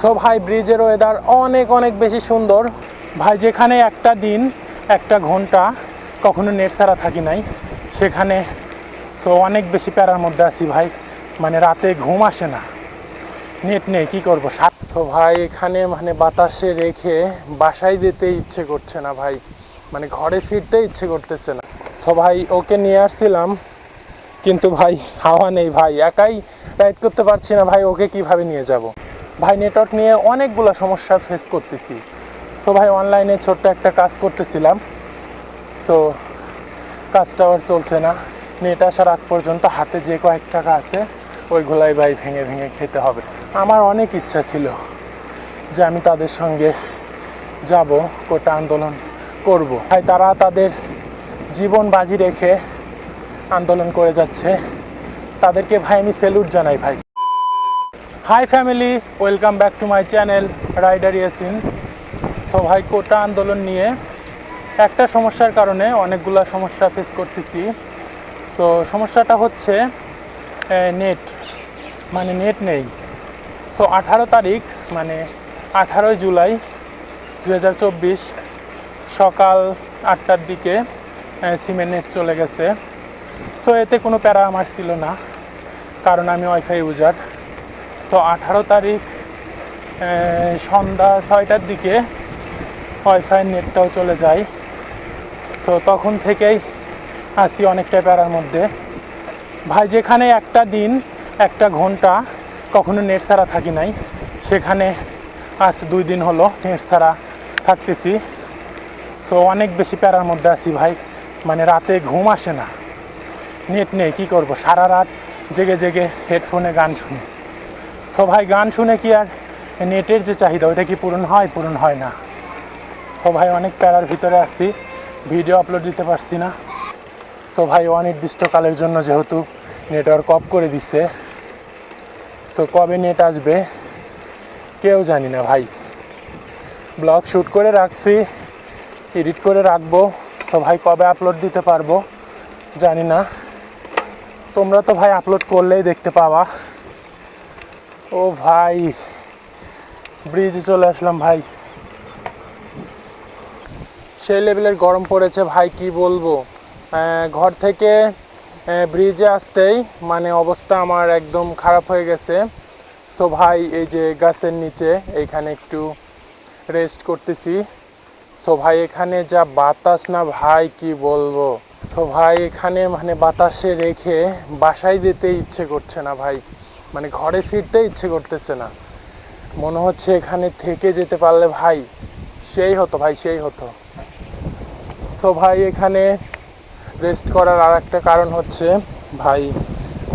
So ভাই ব্রিজের weather অনেক অনেক বেশি সুন্দর। ভাই, যেখানে একটা দিন, একটা ঘণ্টা কখনো নেট ছাড়া থাকি নাই, সেখানে সো অনেক বেশি প্যারার মধ্যে আছি ভাই। মানে রাতে ঘুম আসে না। নেট নেই, কী করব? সাত সো ভাই, এখানে মানে বাতাসে রেখে বাসায় যেতে ইচ্ছে করছে না ভাই। মানে ঘরে ফিরতে ইচ্ছে করতেছে না। সো ভাই, ওকে নিয়ে আসছিলাম, কিন্তু ভাই, হাওয়া নেই ভাই। একাই রাইড করতে পারছি না ভাই, ওকে কীভাবে নিয়ে যাব? ভাই নেটওয়ার্ক নিয়ে অনেকগুলো সমস্যা ফেস করতেছি। সো ভাই অনলাইনে ছোট্ট একটা কাজ করতেছিলাম। সো কাজটা আর চলছে না। নেট আসার আগ পর্যন্ত হাতে যে কয়েক টাকা আছে, ওইগুলাই ভাই ভেঙে ভেঙে খেতে হবে। আমার অনেক ইচ্ছা ছিল যে আমি তাদের সঙ্গে যাব, কোটা আন্দোলন করব। ভাই, তারা তাদের জীবন বাজি রেখে আন্দোলন করে যাচ্ছে। তাদেরকে ভাই, আমি স্যালুট জানাই ভাই। Hi family welcome back to my channel rider Yasin so ভাই, কোটা আন্দোলন নিয়ে একটা সমস্যার কারণে অনেকগুলো সমস্যা ফেস করতেছি। সো সমস্যাটা হচ্ছে নেট মানে নেট নেই। সো আঠারো তারিখ মানে আঠারোই জুলাই দুহাজার চব্বিশ, সকাল আটটার দিকে সিমের নেট চলে গেছে। সো এতে কোনো প্যারা আমার ছিল না, কারণ আমি ওয়াইফাই ইউজার তো আঠারো তারিখ সন্ধ্যা ছয়টার দিকে ওয়াইফাই নেটটাও চলে যায়। সো তখন থেকেই আসি অনেকটা প্যারার মধ্যে। ভাই, যেখানে একটা দিন, একটা ঘণ্টা কখনো নেট ছাড়া থাকি নাই, সেখানে আজ দুই দিন হলো নেট ছাড়া থাকতেছি। সো অনেক বেশি প্যারার মধ্যে আছি ভাই। মানে রাতে ঘুম আসে না। নেট নেই, কী করব? সারা রাত জেগে জেগে হেডফোনে গান শুনি। তো ভাই, গান শুনে কি আর নেটের যে চাহিদা, ওইটা কি পূরণ হয় পূরণ হয় না। তো ভাই, অনেক প্যারার ভিতরে আসছি ভিডিও আপলোড দিতে পারছি না। তো ভাই, অনির্দিষ্টকালের জন্য যেহেতু নেটওয়ার্ক অফ করে দিচ্ছে তো কবে নেট আসবে, কেউ জানি না ভাই। ব্লগ শ্যুট করে রাখছি এডিট করে রাখব, তো ভাই, কবে আপলোড দিতে পারব, জানি না। তোমরা তো ভাই আপলোড করলেই দেখতে পাবা। ও ভাই ব্রিজে চলে আসলাম ভাই। সেই লেভেলের গরম পড়েছে ভাই, কি বলব? ঘর থেকে ব্রিজে আসতেই মানে অবস্থা আমার একদম খারাপ হয়ে গেছে। সো ভাই, এই যে গাছের নিচে, এইখানে একটু রেস্ট করতেছি। সো ভাই, এখানে যা বাতাস না ভাই, কি বলব? সো ভাই, এখানে মানে বাতাসে রেখে বাসায় যেতে ইচ্ছে করছে না ভাই। মানে ঘরে ফিরতে ইচ্ছে করতেছে না। মনে হচ্ছে এখানে থেকে যেতে পারলে ভাই, সেই হতো, ভাই সেই হতো। সো ভাই, এখানে রেস্ট করার আর একটা কারণ হচ্ছে, ভাই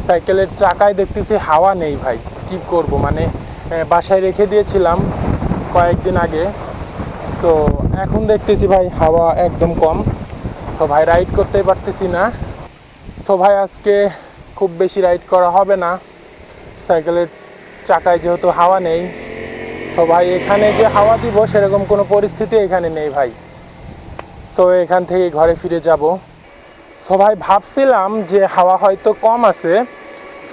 সাইকেলের চাকায় দেখতেছি হাওয়া নেই ভাই, কি করব? মানে বাসায় রেখে দিয়েছিলাম কয়েকদিন আগে। সো এখন দেখতেছি ভাই হাওয়া একদম কম। সো ভাই রাইড করতেই পারতেছি না। সো ভাই, আজকে খুব বেশি রাইড করা হবে না। সাইকেলের চাকায় যেহেতু হাওয়া নেই, তো ভাই এখানে যে হাওয়া দিব সেরকম কোনো পরিস্থিতি এখানে নেই ভাই। তো এখান থেকে ঘরে ফিরে যাব। সো ভাই ভাবছিলাম যে হাওয়া হয়তো কম আছে,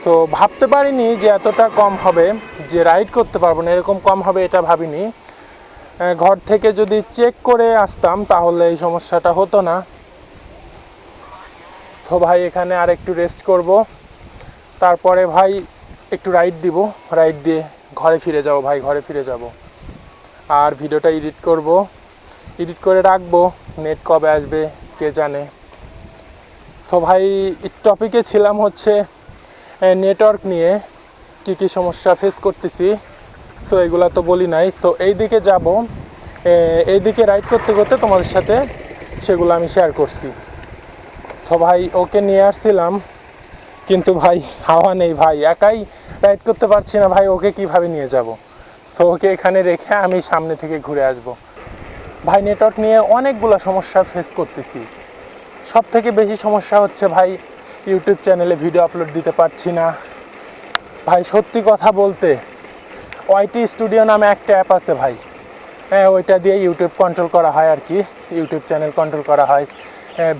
তো ভাবতে পারিনি যে এতটা কম হবে, যে রাইড করতে পারব না, এরকম কম হবে এটা ভাবিনি। ঘর থেকে যদি চেক করে আসতাম তাহলে এই সমস্যাটা হতো না। তো ভাই এখানে আর একটু রেস্ট করব। তারপরে ভাই একটু রাইড দিব রাইড দিয়ে ঘরে ফিরে যাব ভাই, ঘরে ফিরে যাব। আর ভিডিওটা এডিট করব। এডিট করে রাখব নেট কবে আসবে, কে জানে। সো ভাই টপিকে ছিলাম হচ্ছে নেটওয়ার্ক নিয়ে কি কি সমস্যা ফেস করতেছি। সো এগুলা তো বলি নাই। সো এই দিকে যাব এই দিকে রাইড করতে করতে তোমাদের সাথে সেগুলো আমি শেয়ার করছি। সো ভাই, ওকে নিয়ে আসছিলাম। কিন্তু ভাই, হাওয়া নেই ভাই, একাই রাইড করতে পারছি না ভাই, ওকে কীভাবে নিয়ে যাব? সো ওকে এখানে রেখে আমি সামনে থেকে ঘুরে আসব। ভাই নেটওয়ার্ক নিয়ে অনেকগুলো সমস্যা ফেস করতেছি। সব থেকে বেশি সমস্যা হচ্ছে ভাই ইউটিউব চ্যানেলে ভিডিও আপলোড দিতে পারছি না। ভাই, সত্যি কথা বলতে ওয়াইটি স্টুডিও নামে একটা অ্যাপ আছে ভাই। হ্যাঁ ওইটা দিয়ে ইউটিউব কন্ট্রোল করা হয় আর কি। ইউটিউব চ্যানেল কন্ট্রোল করা হয়।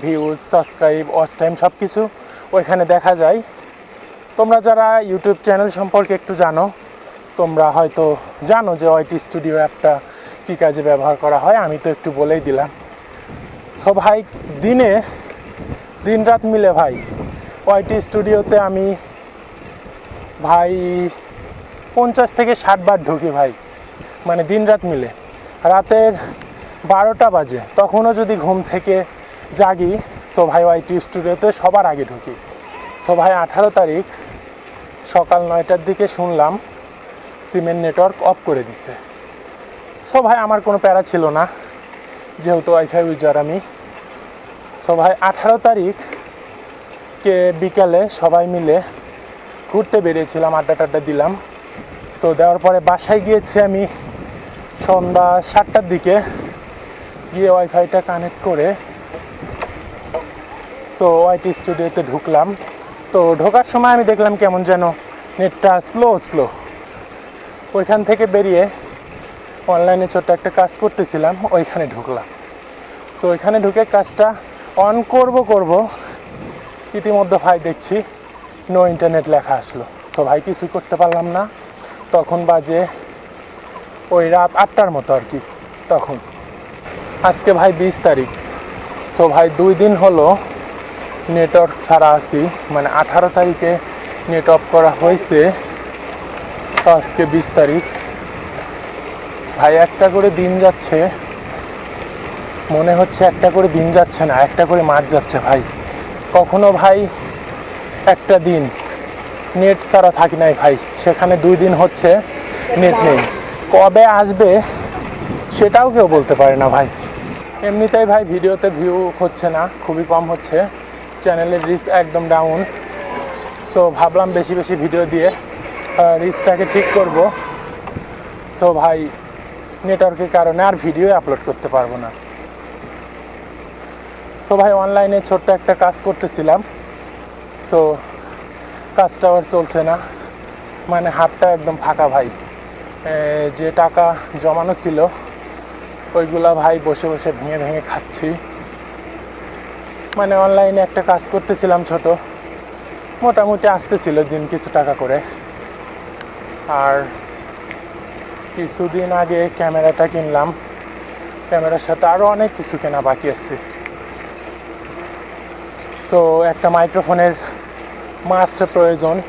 ভিউজ সাবস্ক্রাইব ওয়াচ টাইম সব কিছু ওইখানে দেখা যায়। তোমরা যারা ইউটিউব চ্যানেল সম্পর্কে একটু জানো, তোমরা হয়তো জানো যে ওয়াইটি স্টুডিও অ্যাপটা কী কাজে ব্যবহার করা হয়, আমি তো একটু বলেই দিলাম। সো ভাই, দিনে দিন রাত মিলে ভাই ওয়াইটি স্টুডিওতে আমি ভাই পঞ্চাশ থেকে ষাট বার ঢুকি ভাই মানে দিন রাত মিলে। রাতের বারোটা বাজে, তখনও যদি ঘুম থেকে জাগি তো ভাই ওয়াইটি স্টুডিওতে সবার আগে ঢুকি। তো ভাই আঠারো তারিখ সকাল নয়টার দিকে শুনলাম, সিমেন্ট নেটওয়ার্ক অফ করে দিছে। সো ভাই আমার কোনো প্যারা ছিল না। যেহেতু ওয়াইফাই ইউজার আমি। সো ভাই আঠারো তারিখ কে বিকালে সবাই মিলে ঘুরতে বেরিয়েছিলাম, আড্ডা টাড্ডা দিলাম। তো দেওয়ার পরে বাসায় গিয়েছি আমি সন্ধ্যা সাতটার দিকে। গিয়ে ওয়াইফাইটা কানেক্ট করে তো ওয়াইটি স্টুডিওতে ঢুকলাম। তো ঢোকার সময় আমি দেখলাম কেমন যেন নেটটা স্লো স্লো ওইখান থেকে বেরিয়ে অনলাইনে ছোট্ট একটা কাজ করতেছিলাম, ওইখানে ঢুকলাম। তো ওইখানে ঢুকে কাজটা অন করব করব। ইতিমধ্যে ভাই দেখছি নো ইন্টারনেট লেখা আসলো। তো ভাই কিছুই করতে পারলাম না। তখন বাজে ওই রাত আটটার মতো আর কি, তখন। আজকে ভাই বিশ তারিখ। তো ভাই দুই দিন হলো নেটওয়ার্ক ছাড়া আছি। মানে আঠারো তারিখে নেট অফ করা হয়েছে। আজকে বিশ তারিখ। ভাই, একটা করে দিন যাচ্ছে। মনে হচ্ছে একটা করে দিন যাচ্ছে না, একটা করে মাস যাচ্ছে ভাই। কখনো ভাই একটা দিন। নেট ছাড়া থাকি নাই ভাই। সেখানে দুই দিন হচ্ছে নেট নেই। কবে আসবে সেটাও কেউ বলতে পারে না ভাই। এমনিতেই ভাই, ভিডিওতে ভিউ হচ্ছে না, খুবই কম হচ্ছে। চ্যানেলের রিস্ক একদম ডাউন তো ভাবলাম বেশি বেশি ভিডিও দিয়ে রিস্কটাকে ঠিক করব। তো ভাই নেটওয়ার্কের কারণে আর ভিডিও আপলোড করতে পারব না। সো ভাই অনলাইনে ছোট্ট একটা কাজ করতেছিলাম। তো কাজটা আর চলছে না। মানে হাতটা একদম ফাঁকা ভাই। যে টাকা জমানো ছিল, ওইগুলা ভাই বসে বসে ভেঙে ভেঙে খাচ্ছি। মানে অনলাইনে একটা কাজ করতেছিলাম ছোট। মোটামুটি আসতেছিল দিন কিছু টাকা করে। আর কিছুদিন আগে ক্যামেরাটা কিনলাম। ক্যামেরার সাথে আরও অনেক কিছু কেনা বাকি আছে। তো একটা মাইক্রোফোনের মাস্ট প্রয়োজন।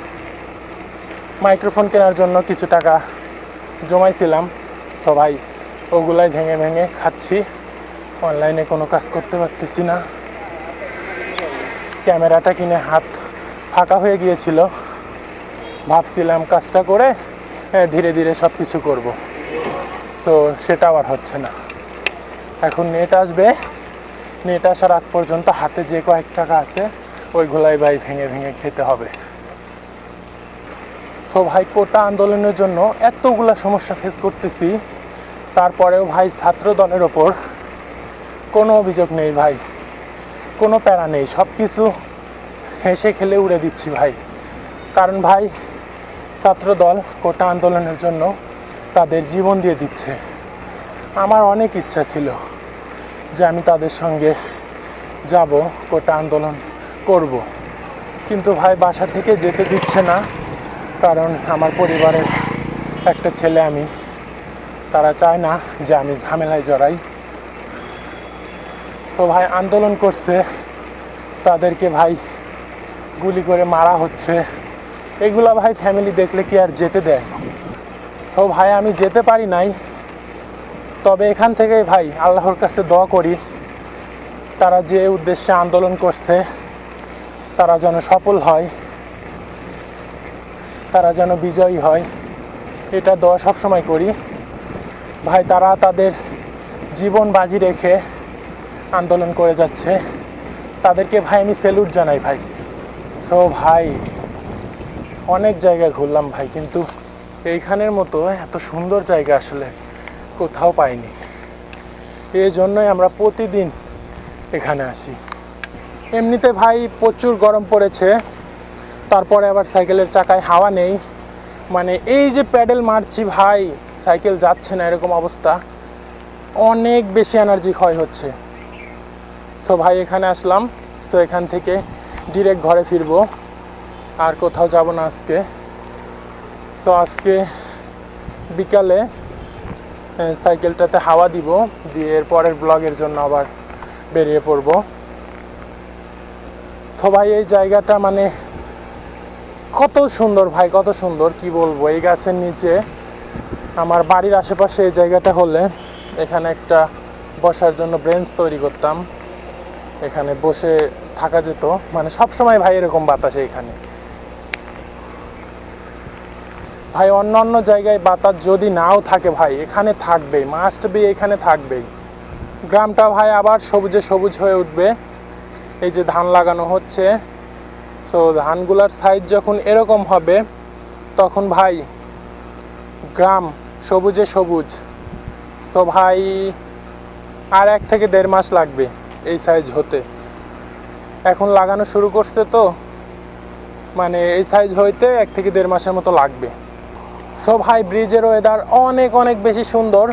মাইক্রোফোন কেনার জন্য কিছু টাকা জমাইছিলাম। সবাই ওগুলাই ভেঙে ভেঙে খাচ্ছি। অনলাইনে কোনো কাজ করতে পারতেছি না। ক্যামেরাটা কিনে হাত ফাঁকা হয়ে গিয়েছিল। ভাবছিলাম কাজটা করে ধীরে ধীরে সব কিছু করব। তো সেটা আবার হচ্ছে না। এখন নেট আসবে। নেট আসার আগ পর্যন্ত হাতে যে কয়েক টাকা আছে, ওইগুলাই ভাই ভেঙে ভেঙে খেতে হবে। সো ভাই, কোটা আন্দোলনের জন্য এতগুলা সমস্যা ফেস করতেছি। তারপরেও ভাই ছাত্র দলের ওপর কোনো অভিযোগ নেই ভাই। কোনো প্যারা নেই সব কিছু হেসে খেলে উড়ে দিচ্ছি ভাই। কারণ ভাই ছাত্র দল কোটা আন্দোলনের জন্য তাদের জীবন দিয়ে দিচ্ছে। আমার অনেক ইচ্ছা ছিল যে আমি তাদের সঙ্গে যাব, কোটা আন্দোলন করব। কিন্তু ভাই, বাসা থেকে যেতে দিচ্ছে না, কারণ আমার পরিবারের একটা ছেলে আমি, তারা চায় না যে আমি ঝামেলায় জড়াই। ভাই আন্দোলন করছে, তাদেরকে ভাই গুলি করে মারা হচ্ছে। এগুলা ভাই ফ্যামিলি দেখলে কি আর যেতে দেয়? তো ভাই আমি যেতে পারি নাই। তবে এখান থেকে ভাই আল্লাহর কাছে দোয়া করি, তারা যে উদ্দেশ্যে আন্দোলন করছে, তারা যেন সফল হয়, তারা যেন বিজয়ী হয়, এটা দোয়া সবসময় করি। ভাই তারা তাদের জীবন বাজি রেখে আন্দোলন করে যাচ্ছে। তাদেরকে ভাই, আমি সেলুট জানাই ভাই। সো ভাই, অনেক জায়গায় ঘুরলাম ভাই, কিন্তু এইখানের মতো এত সুন্দর জায়গা আসলে কোথাও পাইনি। এই জন্যই আমরা প্রতিদিন এখানে আসি। এমনিতে ভাই প্রচুর গরম পড়েছে, তারপরে আবার সাইকেলের চাকায় হাওয়া নেই। মানে এই যে প্যাডেল মারছি ভাই, সাইকেল যাচ্ছে না, এরকম অবস্থা। অনেক বেশি এনার্জি ক্ষয় হচ্ছে। তো ভাই, এখানে আসলাম। সো এখান থেকে ডিরেক্ট ঘরে ফিরবো। আর কোথাও যাব না আজকে। তো আজকে বিকালে সাইকেলটাতে হাওয়া দিব। দিয়ে এর পরের ব্লগের জন্য আবার বেরিয়ে পড়ব। সবাই এই জায়গাটা মানে কত সুন্দর ভাই, কত সুন্দর। কি বলব? এই গাছের নিচে আমার বাড়ির আশেপাশে এই জায়গাটা হলে এখানে একটা বসার জন্য ব্রেঞ্চ তৈরি করতাম। এখানে বসে থাকা যেত। মানে সব সময় ভাই এরকম বাতাস এখানে। ভাই অন্য অন্য জায়গায় বাতাস যদি নাও থাকে ভাই, এখানে থাকবেই মাস্ট বি এখানে থাকবেই গ্রামটা ভাই আবার সবুজে সবুজ হয়ে উঠবে। এই যে ধান লাগানো হচ্ছে। সো ধানগুলার সাইজ যখন এরকম হবে, তখন ভাই গ্রাম সবুজে সবুজ। তো ভাই আর এক থেকে দেড় মাস লাগবে। এই সাইজ হতে। এখন লাগানো শুরু করছে তো মানে এই সাইজ হইতে এক থেকে দেড় মাসের মতো লাগবে। সো ভাই ব্রিজের ওয়েদার অনেক অনেক বেশি সুন্দর।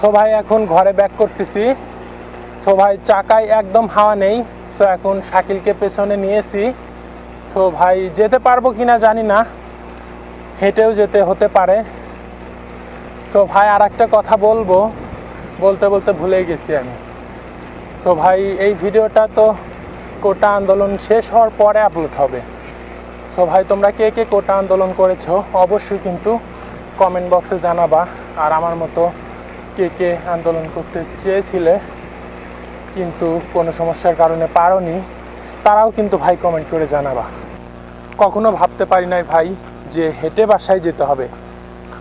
সো ভাই, এখন ঘরে ব্যাক করতেছি। সো ভাই, চাকায় একদম হাওয়া নেই। সো এখন শাকিলকে পেছনে নিয়েছি। তো ভাই, যেতে পারব কিনা জানি না। হেঁটেও যেতে হতে পারে। সো ভাই আর একটা কথা বলব। বলতে বলতে ভুলে গেছি আমি। সো ভাই, এই ভিডিওটা তো কোটা আন্দোলন শেষ হওয়ার পরে আপলোড হবে। সো ভাই, তোমরা কে কে কোটা আন্দোলন করেছ অবশ্যই কিন্তু কমেন্ট বক্সে জানাবা। আর আমার মতো কে কে আন্দোলন করতে চেয়েছিলে কিন্তু কোনো সমস্যার কারণে পারোনি, তারাও কিন্তু ভাই কমেন্ট করে জানাবা। কখনো ভাবতে পারি নাই ভাই যে হেঁটে বাসায় যেতে হবে।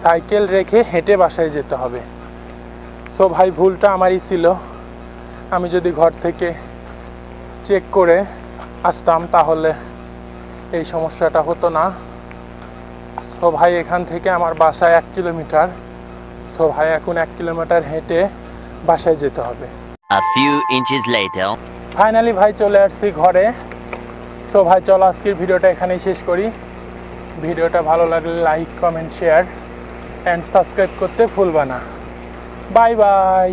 সাইকেল রেখে হেঁটে বাসায় যেতে হবে। সো ভাই, ভুলটা আমারই ছিল। আমি যদি ঘর থেকে চেক করে আসতাম তাহলে এই সমস্যাটা হতো না। সো ভাই এখান থেকে আমার বাসায় এক কিলোমিটার। সো ভাই এখন এক কিলোমিটার হেঁটে বাসায় যেতে হবে. ফাইনালি ভাই চলে আসছি ঘরে। সো ভাই চলো আজকের ভিডিওটা এখানেই শেষ করি। ভিডিওটা ভালো লাগলে like comment share and subscribe করতে ভুলবা না। Bye bye